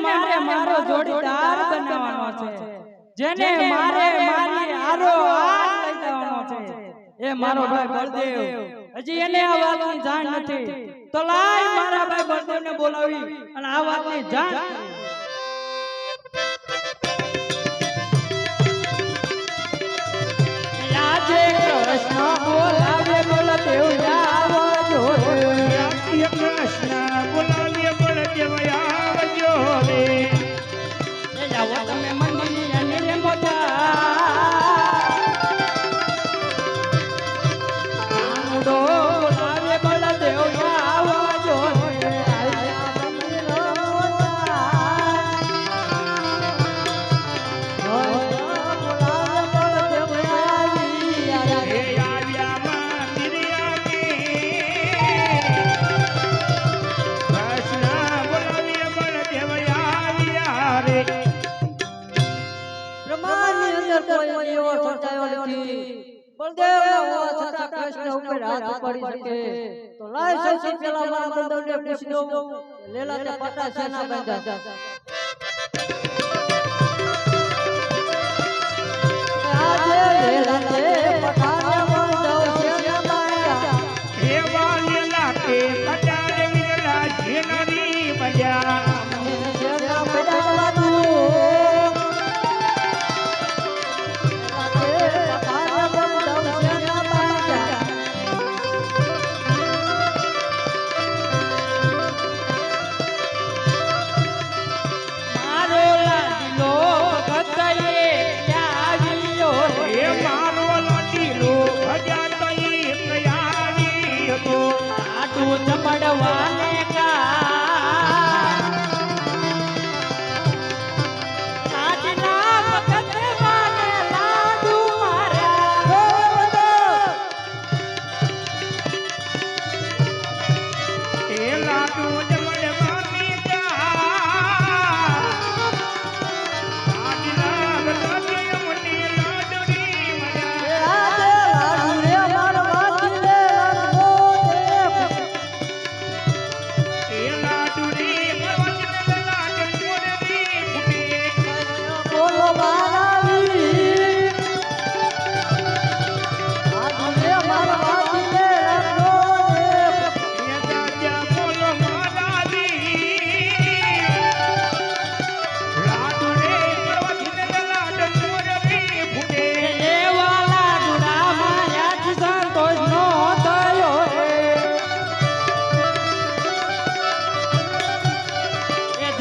મારે મારો જોડીદાર બનાવવાનો છે. જેને મારે મારી હારો હાર લઈ જવાનો છે. એ મારો ભાઈ બળદેવ. હજી એને આ વાતની જાણ નથી. તો લાય મારા ભાઈ બળદેવને બોલાવી અને આ વાતની જાણ એ જાઓ તમે હાથ ઉપાડી શકે. તો લાય સૌથી પહેલા મારા બંધવને પૂછી દઉં લેલા તે પાટા શેના બાંધ્યા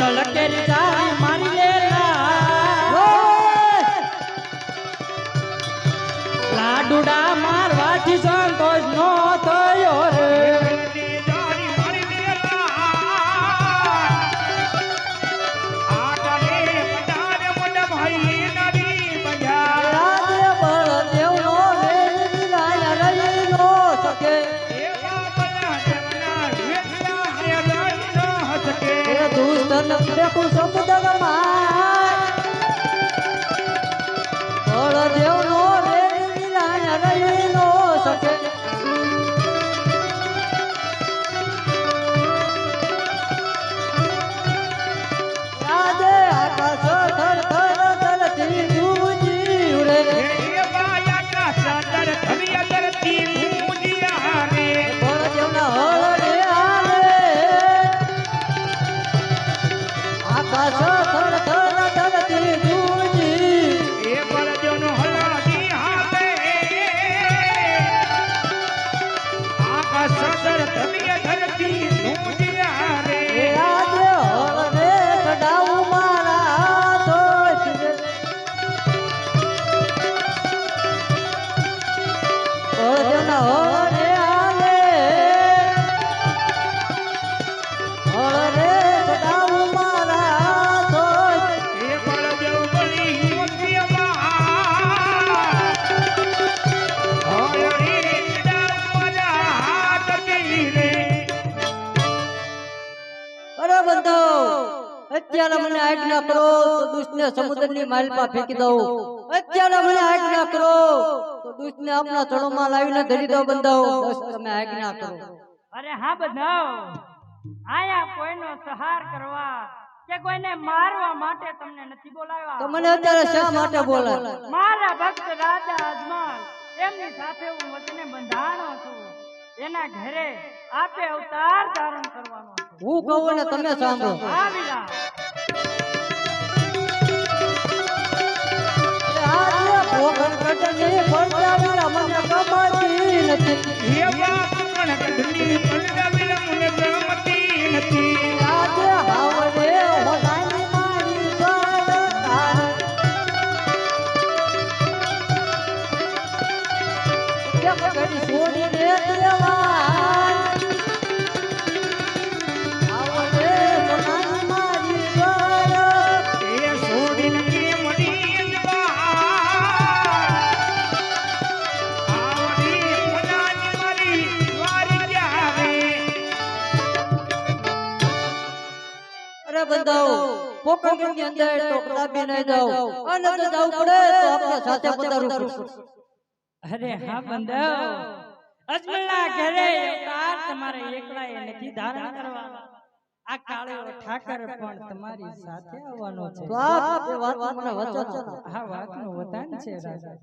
એ ઝલકેરી હે આકાશ થર અત્યારે મને આજ્ઞા કરો તો દુષ્ટને સમુદ્રની માલપા ફેંકી દઉં. અત્યારે મને આજ્ઞા કરો તો દુષ્ટને આપણા ચણોમાં લાવીને ધરી દો બંધો બસ તમે આજ્ઞા કરો. અરે હા બધાવ આયા કોઈનો સહાર કરવા કે કોઈને મારવા માટે તમને નથી બોલાવ્યા? તો મને અત્યારે શા માટે બોલે મારા ભક્ત રાજા અજમાલ એમની સાથે હું વચને બંધાણો છું. એના ઘરે આપે અવતાર ધારણ કરવાનો હું કહું ને તમે સાંભળો. કમાતી નથી પોકણની અંદર ટોકરા બી નહીં જાવ અને તો જવું પડે તો આપણે સાથે પધારવું અરે હા બંધવ. અજમલના ઘરે અવતાર તમારે એકલાએ નથી ધારણ કરવાના આ કાળો ઠાકર પણ તમારી સાથે આવવાનો છે. તો આ વચન છે વાતનું વતન છે રાજા.